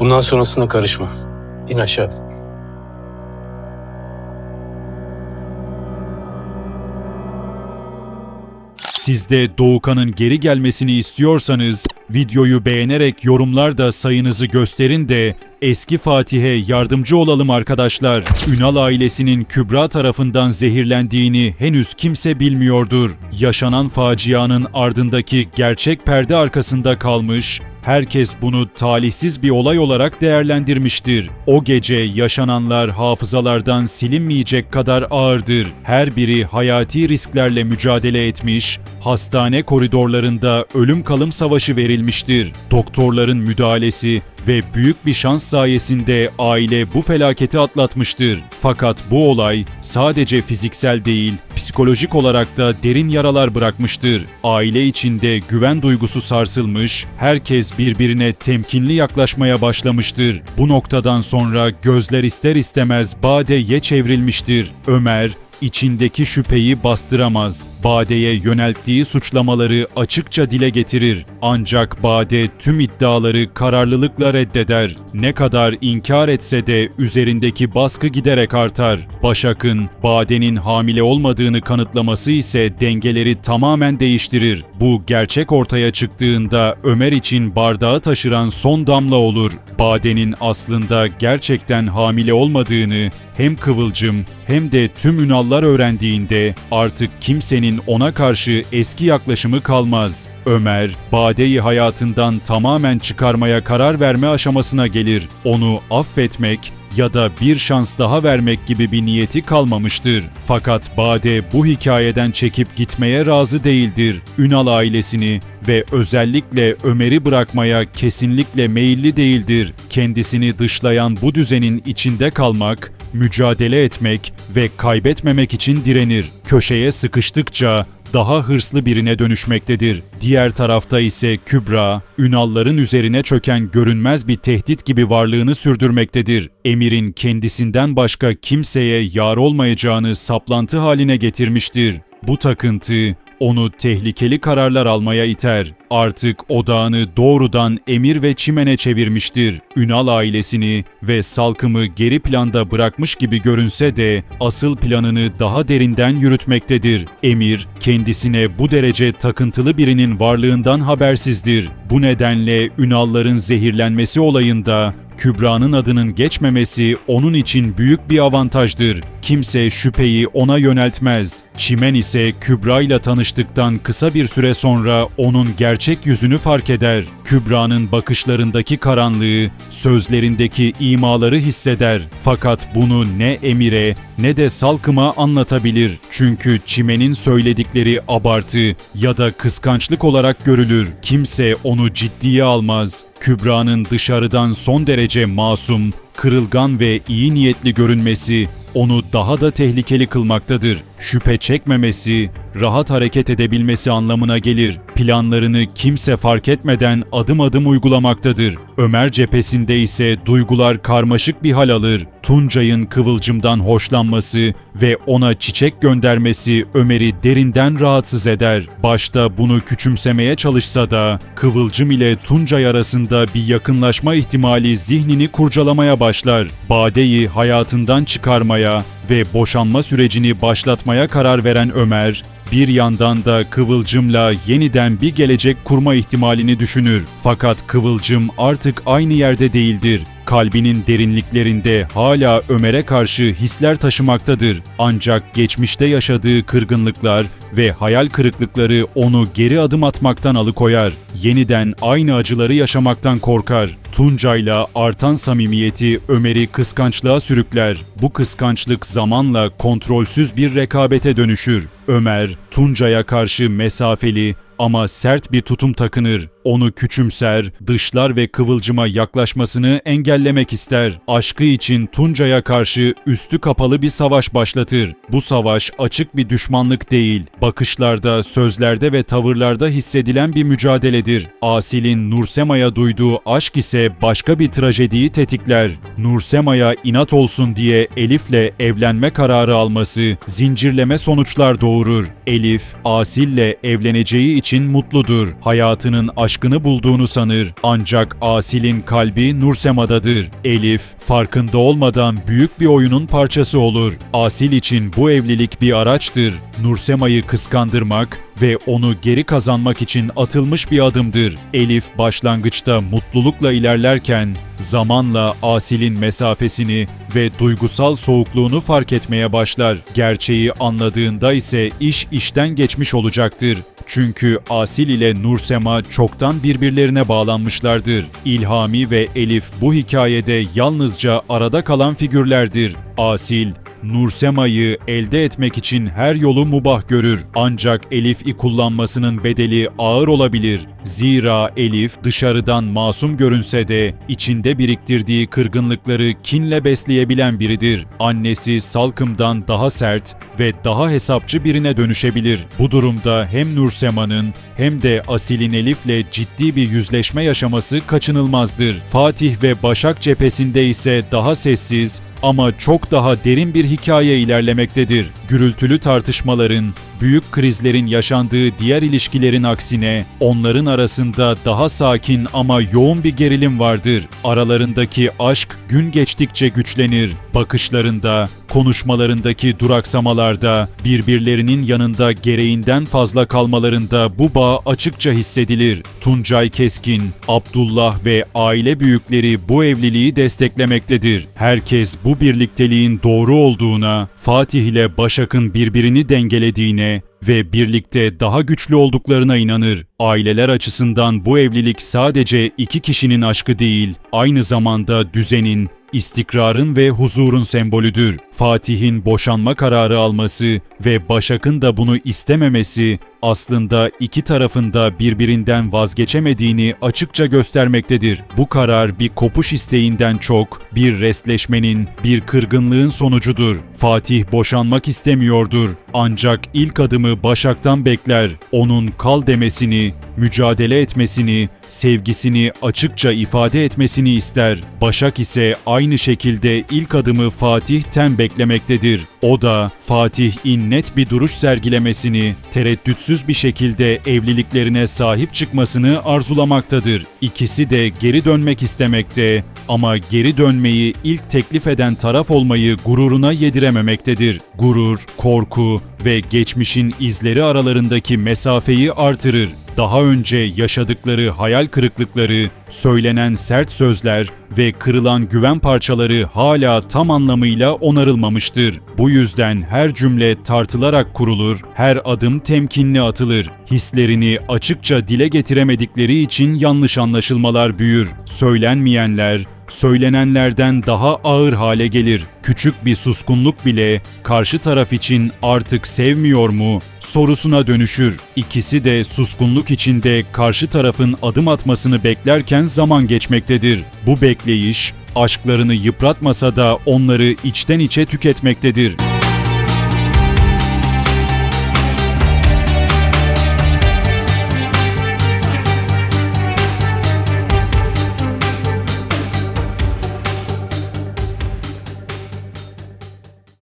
Bundan sonrasına karışma. İn aşağı. Siz de Doğukan'ın geri gelmesini istiyorsanız videoyu beğenerek yorumlarda sayınızı gösterin de eski Fatih'e yardımcı olalım arkadaşlar. Ünal ailesinin Kübra tarafından zehirlendiğini henüz kimse bilmiyordur. Yaşanan facianın ardındaki gerçek perde arkasında kalmış, Herkes bunu talihsiz bir olay olarak değerlendirmiştir. O gece yaşananlar hafızalardan silinmeyecek kadar ağırdır. Her biri hayati risklerle mücadele etmiş, hastane koridorlarında ölüm kalım savaşı verilmiştir. Doktorların müdahalesi ve büyük bir şans sayesinde aile bu felaketi atlatmıştır. Fakat bu olay sadece fiziksel değil, psikolojik olarak da derin yaralar bırakmıştır. Aile içinde güven duygusu sarsılmış, herkes birbirine temkinli yaklaşmaya başlamıştır. Bu noktadan sonra gözler ister istemez Bade'ye çevrilmiştir. Ömer, içindeki şüpheyi bastıramaz. Bade'ye yönelttiği suçlamaları açıkça dile getirir. Ancak Bade tüm iddiaları kararlılıkla reddeder. Ne kadar inkar etse de üzerindeki baskı giderek artar. Başak'ın Bade'nin hamile olmadığını kanıtlaması ise dengeleri tamamen değiştirir. Bu gerçek ortaya çıktığında Ömer için bardağı taşıran son damla olur. Bade'nin aslında gerçekten hamile olmadığını hem Kıvılcım hem de tüm Ünallar öğrendiğinde artık kimsenin ona karşı eski yaklaşımı kalmaz. Ömer, Bade'yi hayatından tamamen çıkarmaya karar verme aşamasına gelir. Onu affetmek ya da bir şans daha vermek gibi bir niyeti kalmamıştır. Fakat Bade bu hikayeden çekip gitmeye razı değildir. Ünal ailesini ve özellikle Ömer'i bırakmaya kesinlikle meyilli değildir. Kendisini dışlayan bu düzenin içinde kalmak, mücadele etmek ve kaybetmemek için direnir. Köşeye sıkıştıkça daha hırslı birine dönüşmektedir. Diğer tarafta ise Kübra, Ünalların üzerine çöken görünmez bir tehdit gibi varlığını sürdürmektedir. Emir'in kendisinden başka kimseye yar olmayacağını saplantı haline getirmiştir. Bu takıntı onu tehlikeli kararlar almaya iter. Artık odağını doğrudan Emir ve Çimen'e çevirmiştir. Ünal ailesini ve Salkım'ı geri planda bırakmış gibi görünse de asıl planını daha derinden yürütmektedir. Emir kendisine bu derece takıntılı birinin varlığından habersizdir. Bu nedenle Ünalların zehirlenmesi olayında Kübra'nın adının geçmemesi onun için büyük bir avantajdır. Kimse şüpheyi ona yöneltmez. Çimen ise Kübra ile tanıştıktan kısa bir süre sonra onun gerçek yüzünü fark eder. Kübra'nın bakışlarındaki karanlığı, sözlerindeki imaları hisseder. Fakat bunu ne Emir'e ne de Salkım'a anlatabilir. Çünkü Çimen'in söyledikleri abartı ya da kıskançlık olarak görülür. Kimse onu ciddiye almaz. Kübra'nın dışarıdan son derece masum, kırılgan ve iyi niyetli görünmesi onu daha da tehlikeli kılmaktadır. Şüphe çekmemesi, rahat hareket edebilmesi anlamına gelir. Planlarını kimse fark etmeden adım adım uygulamaktadır. Ömer cephesinde ise duygular karmaşık bir hal alır. Tuncay'ın Kıvılcım'dan hoşlanması ve ona çiçek göndermesi Ömer'i derinden rahatsız eder. Başta bunu küçümsemeye çalışsa da Kıvılcım ile Tuncay arasında bir yakınlaşma ihtimali zihnini kurcalamaya başlar. Bade'yi hayatından çıkarmaya ve boşanma sürecini başlatmaya karar veren Ömer, bir yandan da Kıvılcım'la yeniden bir gelecek kurma ihtimalini düşünür. Fakat Kıvılcım artık aynı yerde değildir. Kalbinin derinliklerinde hala Ömer'e karşı hisler taşımaktadır. Ancak geçmişte yaşadığı kırgınlıklar ve hayal kırıklıkları onu geri adım atmaktan alıkoyar. Yeniden aynı acıları yaşamaktan korkar. Tuncay'la artan samimiyeti Ömer'i kıskançlığa sürükler. Bu kıskançlık zamanla kontrolsüz bir rekabete dönüşür. Ömer, Tuncay'a karşı mesafeli ama sert bir tutum takınır. Onu küçümser, dışlar ve kıvılcıma yaklaşmasını engellemek ister. Aşkı için Tuncay'a karşı üstü kapalı bir savaş başlatır. Bu savaş açık bir düşmanlık değil, bakışlarda, sözlerde ve tavırlarda hissedilen bir mücadeledir. Asil'in Nursema'ya duyduğu aşk ise başka bir trajediyi tetikler. Nursema'ya inat olsun diye Elif'le evlenme kararı alması zincirleme sonuçlar doğurur. Elif, Asil'le evleneceği için mutludur. Hayatının aşkını bulduğunu sanır. Ancak Asil'in kalbi Nursema'dadır. Elif farkında olmadan büyük bir oyunun parçası olur. Asil için bu evlilik bir araçtır. Nursema'yı kıskandırmak ve onu geri kazanmak için atılmış bir adımdır. Elif başlangıçta mutlulukla ilerlerken zamanla Asil'in mesafesini ve duygusal soğukluğunu fark etmeye başlar. Gerçeği anladığında ise iş işten geçmiş olacaktır. Çünkü Asil ile Nursema çoktan birbirlerine bağlanmışlardır. İlhami ve Elif bu hikayede yalnızca arada kalan figürlerdir. Asil, Nursema'yı elde etmek için her yolu mubah görür. Ancak Elif'i kullanmasının bedeli ağır olabilir. Zira Elif dışarıdan masum görünse de içinde biriktirdiği kırgınlıkları kinle besleyebilen biridir. Annesi Salkım'dan daha sert ve daha hesapçı birine dönüşebilir. Bu durumda hem Nursema'nın hem de Asil'in Elif'le ciddi bir yüzleşme yaşaması kaçınılmazdır. Fatih ve Başak cephesinde ise daha sessiz ama çok daha derin bir hikaye ilerlemektedir. Gürültülü tartışmaların, büyük krizlerin yaşandığı diğer ilişkilerin aksine onların arasında daha sakin ama yoğun bir gerilim vardır. Aralarındaki aşk gün geçtikçe güçlenir. Bakışlarında, konuşmalarındaki duraksamalarda, birbirlerinin yanında gereğinden fazla kalmalarında bu bağ açıkça hissedilir. Tuncay Keskin, Abdullah ve aile büyükleri bu evliliği desteklemektedir. Herkes bu birlikteliğin doğru olduğuna, Fatih ile Başak'ın birbirini dengelediğine ve birlikte daha güçlü olduklarına inanır. Aileler açısından bu evlilik sadece iki kişinin aşkı değil, aynı zamanda düzenin, istikrarın ve huzurun sembolüdür. Fatih'in boşanma kararı alması ve Başak'ın da bunu istememesi aslında iki tarafın da birbirinden vazgeçemediğini açıkça göstermektedir. Bu karar bir kopuş isteğinden çok bir resleşmenin, bir kırgınlığın sonucudur. Fatih boşanmak istemiyordur ancak ilk adımı Başak'tan bekler. Onun kal demesini, mücadele etmesini, sevgisini açıkça ifade etmesini ister. Başak ise aynı şekilde ilk adımı Fatih'ten beklemektedir. O da Fatih'in net bir duruş sergilemesini, tereddütsüz bir şekilde evliliklerine sahip çıkmasını arzulamaktadır. İkisi de geri dönmek istemekte ama geri dönmeyi ilk teklif eden taraf olmayı gururuna yedirememektedir. Gurur, korku ve geçmişin izleri aralarındaki mesafeyi artırır. Daha önce yaşadıkları hayal kırıklıkları, söylenen sert sözler ve kırılan güven parçaları hala tam anlamıyla onarılmamıştır. Bu yüzden her cümle tartılarak kurulur, her adım temkinli atılır. Hislerini açıkça dile getiremedikleri için yanlış anlaşılmalar büyür. Söylenmeyenler, söylenenlerden daha ağır hale gelir. Küçük bir suskunluk bile karşı taraf için artık sevmiyor mu sorusuna dönüşür. İkisi de suskunluk içinde karşı tarafın adım atmasını beklerken zaman geçmektedir. Bu bekleyiş aşklarını yıpratmasa da onları içten içe tüketmektedir.